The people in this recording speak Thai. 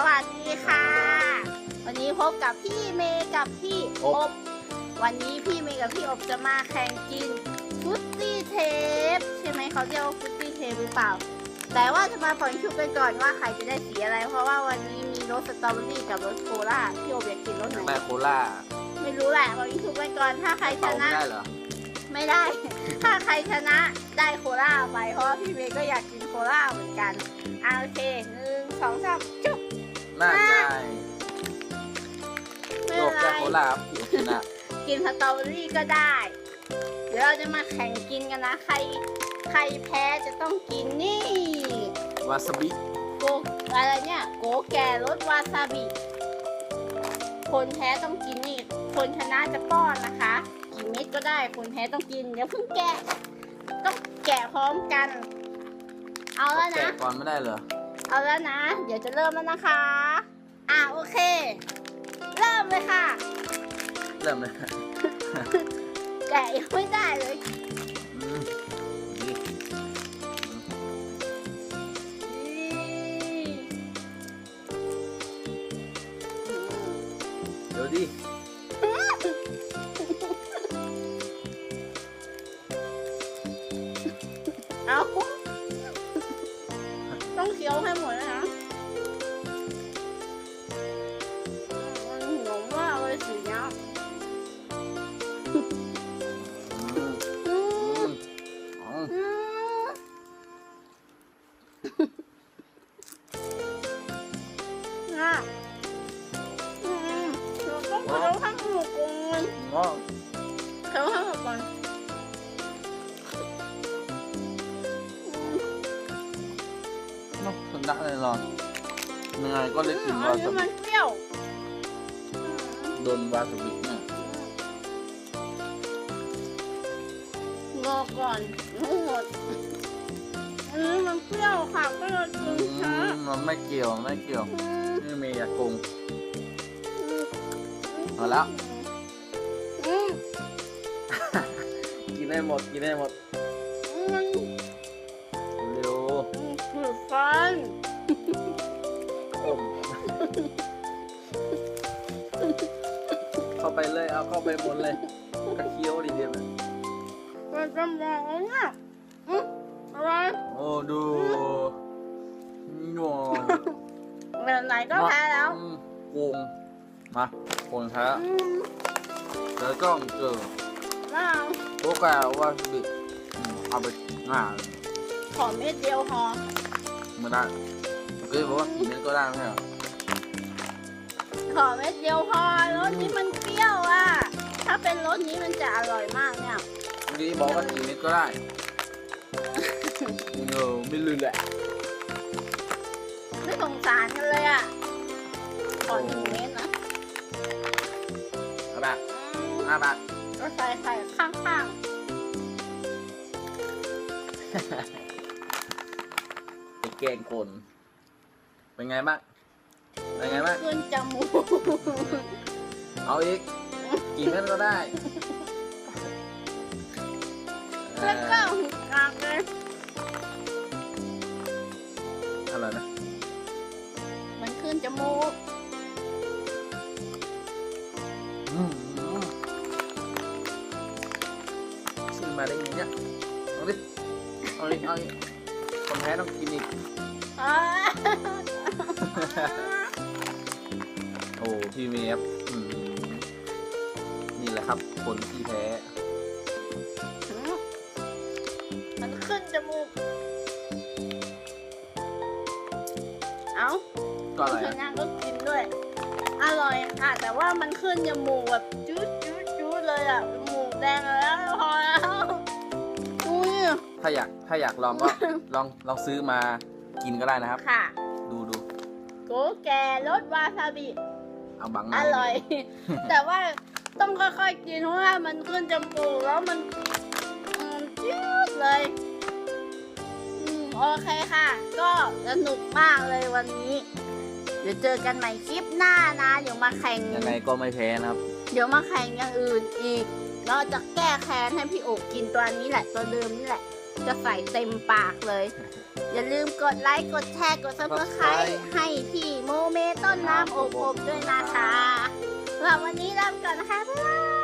สวัสดีค่ะ วันนี้พบกับพี่เมย์กับพี่ออบบวันนี้พี่เมย์กับพี่อบจะมาแข่งกินฟุตตี้เทปใช่ไหมเขาเรียกว่าฟุตตี้เทปหรือเปล่า แต่ว่าจะมาปล่อยชุบกันก่อนว่าใครจะได้สีอะไร เพราะว่าวันนี้มีรสสตรอเบอรี่กับรสโคลาพี่อบอยากกินรสไหนแม่โคล่าไม่รู้แหละปล่อยชุบกันก่อนถ้าใครชเป่าไม่นะได้เหรอไม่ได้ ถ้าใครชนะได้โคลาไป เพราะว่าพี่เมย์ก็อยากกินโคลาเหมือนกันอะโอเคหนึ่งสองสามจุ๊ บน่าไงไม่โลเป็นไรกแค่โคล่าครับผิวชนะกินสตรอเบอรี่ก็ได้ เดี๋ยวเราจะมาแข่งกินกันนะ ใคร ใครแพ้จะต้องกินนี่วาซาบิโกอะไรเนี่ยโกแก่รสวาซาบิ คนแพ้ต้องกินนี่ คนชนะจะป้อนนะคะกี่เม็ดก็ได้ คนแพ้ต้องกินเดี๋ยวเพิ่งแกะ ต้องแกะพร้อมกัน เอาแล้วแกะนะ ก่อนไม่ได้เหรอ เอาแล้วนะ เดี๋ยวจะเริ่มแล้วนะคะ อะโอเค เริ่มเลยค่ะ เริ่มเลยแกะยังไม่ได้เลยอืมนี่เดี๋ยวดิ ต้องเคี้ยวให้หมดเลยนะมันหนมมากเลยสีเนี้ยอืมอือืมมอ๋ออืมอะอืมเราต้องเคี้ยวให้หมดก่อนง้อเคี้ยวให้หมดก่อน ง้อชนะแน่นอนยังไงก็ได้กินอัวานนี้ซาบิมันเปรี้ยวอืมโดนวาซาบิเนี่ยรอก่อนทั้งหมดอันนี้มันเปรี้ยวค่ะก็เลยอืกินช้ามมันไม่เกี่ยวไม่เกี่ยวอืมนี่เมย์อยากโกงอืมเอาแล้ว อืมกินได้หมดกินได้หมดมันเร็ว มันขืดฟันอมเข้าไปเลยเอาเข้าไปหมดเลยกระเคี้ยวดีเดียวนะมันจะมองอะอืมอะไรโอ้ดูหน่วงแบบไหนก็แพ้แล้วอืมโกงมาโกงแท้อืมแล้วก็เจอน่าโอกาสว่าบิอืมเอาไปหน้าขอเม็ดเดียวพอ ไม่ได้เมื่อกี้บอกว่ากี่เม็ดก็ได้ไม่ใช่เหรอขอเม็ดเดียวพอรสนี้มันเปรี้ยวอะ ถ้าเป็นรสนี้มันจะอร่อยมากเนี่ย เมื่อกี้บอกว่ากี่เม็ดก็ได้เออไม่ลืมแหละไม่สงสารกันเลยอะขอหนึ่งเม็ดนะเอาแบบอืมห้าบาทก็ใส่ไข่ข้างไป แกล้งคน เป็นไงบ้าง เป็นไงบ้างๆขึ้นจมูกเอาอีก กี่เม็ดก็ได้แล้วก็หุบปากเลยเอ่ออะไรนะ มันขึ้นจมูกอืมซื้อมาได้ไงเนี่ยเอาดิเอาดิเอาดิ คนแพ้ต้องกินอีกอ่าโอ้พี่เมฟอืมนี่แหละครับ คนที่แพ้ มันขึ้นจมูก เอ้าก็อะไรชอะนะก็กินด้วย อร่อยค่ะ แต่ว่ามันขึ้นจมูกแบบจุ๊ดจุ๊ดจุ๊ดเลยอะจมูกแดงแล้วพอแล้วอุ้ย ถ้าอยากถ้าอยากลองก็ ลองลองซื้อมากินก็ได้นะครับ ค่ะ ดูดูโกแก่รสวาซาบิ เอาบังหอน้าร่อย แต่ว่าต้องค่อยๆกินเพราะว่ามันขึ้นจมูกแล้วมันอืมจี๊ดเลย อืมโอเคค่ะ ก็สนุกมากเลยวันนี้ เดี๋ยวเจอกันใหม่คลิปหน้านะ เดี๋ยวมาแข่ง ยังไงก็ไม่แพ้นะครับ เดี๋ยวมาแข่งอย่างอื่นอีก เราจะแก้แค้นให้พี่โอกกินตัวนี้แหละ ตัวเดิมนี่แหละ จะใส่เต็มปากเลย อย่าลืมกดไลค์กดแชร์กดซับสไครต์ให้พี่โมเมต้นน้ำอบอบด้วยนะคะสำหรับวันนี้ลาไปก่อนนะคะบ๊ายบาย